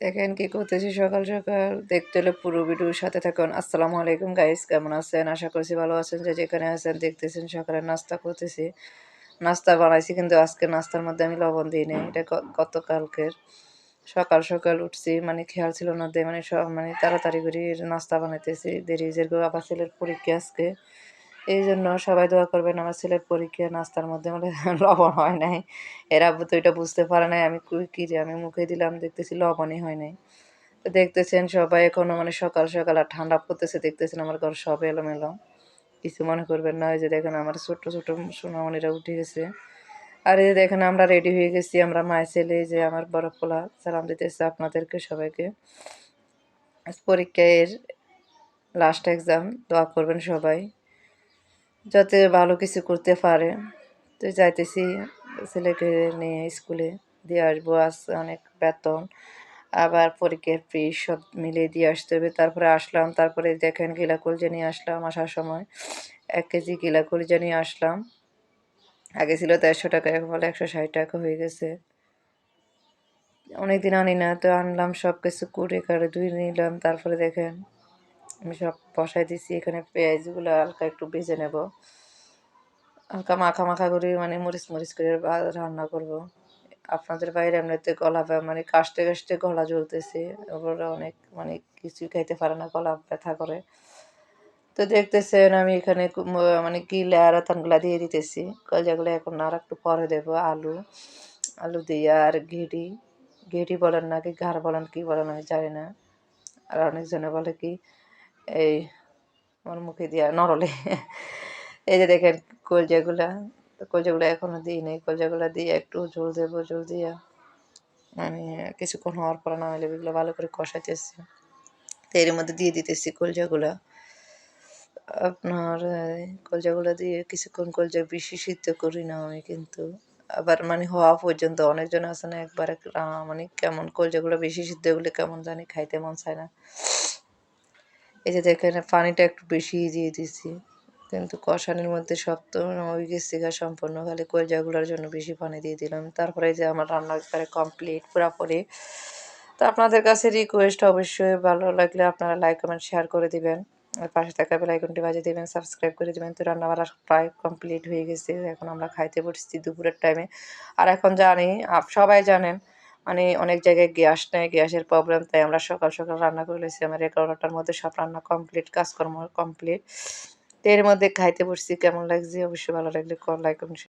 দেখেন কি করতেছি? সকাল সকাল দেখতে হলে পুরো ভিডিওর সাথে থাকুন। আসসালামু আলাইকুম গাইস কেমন আছেন? আশা করছি ভালো আছেন। যে যেখানে আছেন, দেখতেছেন সকালে নাস্তা করতেছি। নাস্তা বানাইছি, কিন্তু আজকে নাস্তার মধ্যে আমি লবণ দিই নাই। এটা গতকালকের। সকাল সকাল উঠছি মানে খেয়াল ছিল না মানে সব মানে তাড়াতাড়ি করে নাস্তা বানাইতেছি। দেরি যেরকম আবার ছেলের পরীক্ষা আজকে। এই জন্য সবাই দোয়া করবেন, আমার ছেলের পরীক্ষা নাস্তার মধ্যে মানে লবণ হয় নাই। এরা তো এটা বুঝতে পারে নাই, আমি কি যে আমি মুখে দিলাম, দেখতেছি লবণই হয় নাই। তো দেখতেছেন সবাই এখনও মানে সকাল সকাল আর ঠান্ডা পড়তেছে, দেখতেছেন আমার ঘর সব এলোমেলো। কিছু মনে করবেন না, ওই যে দেখেন আমার ছোট্ট ছোট সোনামণিরা উঠে গেছে। আর এই যে দেখেন আমরা রেডি হয়ে গেছি, আমরা মায়ের ছেলে যে আমার বড় পোলা, সালাম দিতেছে আপনাদেরকে সবাইকে। আজ পরীক্ষার লাস্ট এক্সাম, দোয়া করবেন সবাই। যাতে ভালো কিছু করতে পারে। তো যাইতেছি ছেলেকে নিয়ে স্কুলে দিয়ে আসব। আজ অনেক বেতন, আবার পরীক্ষার ফি সব মিলিয়ে দিয়ে আসতে হবে। তারপরে আসলাম, তারপরে দেখেন গিলা কলজা নিয়ে আসলাম আসার সময়, এক কেজি গিলা কলজা নিয়ে আসলাম, আগে ছিল দেড়শো টাকা, এখন বলে একশো ষাট টাকা হয়ে গেছে। অনেক দিন আনি না, তো আনলাম সব কিছু করে, কারে ধুয়ে নিলাম। তারপরে দেখেন আমি সব বসাই দিছি, এখানে পেঁয়াজগুলো হালকা একটু ভেজে নেব। হালকা মাখা মাখা করে মানে মরিচ মরিচ করে রান্না করব। আপনাদের বাইরে এমনিতে গলা মানে কাশতে কাশতে গলা জ্বলতেছে ওপরে অনেক মানে কিছুই খাইতে পারে না, গলা ব্যথা করে। তো দেখতেছেন আমি এখানে মানে কি লেয়ার তানগুলা দিয়ে দিতেছি। কলজাগুলো এখন আর একটু পরে দেবো, আলু আলু দিয়ে আর ঘেটি। ঘেটি বলেন নাকি, ঘাড় বলেন, কি বলেন আমি জানি না। আর অনেকজনে বলে কি এই আমার মুখে দিয়া নরলে। এই যে দেখেন কলজাগুলা কলজাগুলো এখনও দিই নেই। কলজাগুলা দিয়ে একটু ঝোল দেবো, ঝোল দিয়া। আমি কিছুক্ষণ হওয়ার পরে নামাইলে এগুলো ভালো করে কষাইতেছি। তো এর মধ্যে দিয়ে দিতেছি কলজাগুলা। আপনার কলজাগুলো দিয়ে কিছুক্ষণ কলজা বেশি সিদ্ধ করি না আমি কিন্তু। আবার মানে হওয়া পর্যন্ত অনেকজন আছে না একবার এক- মানে কেমন কলজাগুলো বেশি সিদ্ধ হলে কেমন জানি খাইতে মন চায় না। এই যে দেখেন, পানিটা একটু বেশি দিয়ে দিছি কিন্তু কষানির মধ্যে সব তো হয়ে গেছে গা সম্পূর্ণ খালি কলজাগুলোর জন্য বেশি পানি দিয়ে দিলাম। তারপরে যে আমার রান্না একেবারে কমপ্লিট পুরোপুরি। তো আপনাদের কাছে রিকোয়েস্ট অবশ্যই ভালো লাগলে আপনারা লাইক কমেন্ট শেয়ার করে দিবেন। আর পাশে থাকা বেল আইকনটি বাজিয়ে দিবেন সাবস্ক্রাইব করে দেবেন। তো রান্না বান্না প্রায় কমপ্লিট হয়ে গেছে। এখন আমরা খাইতে বসছি দুপুরের টাইমে আর এখন জানি সবাই জানেন মানে অনেক জায়গায় গ্যাস নেই, গ্যাসের প্রবলেম তাই আমরা সকাল সকাল রান্না করে লেছি আমার এগারোটার মধ্যে সব রান্না কমপ্লিট কাজকর্ম কমপ্লিট তো এর মধ্যে খাইতে বসছি, কেমন লাগছে? অবশ্যই ভালো লাগলে লাইক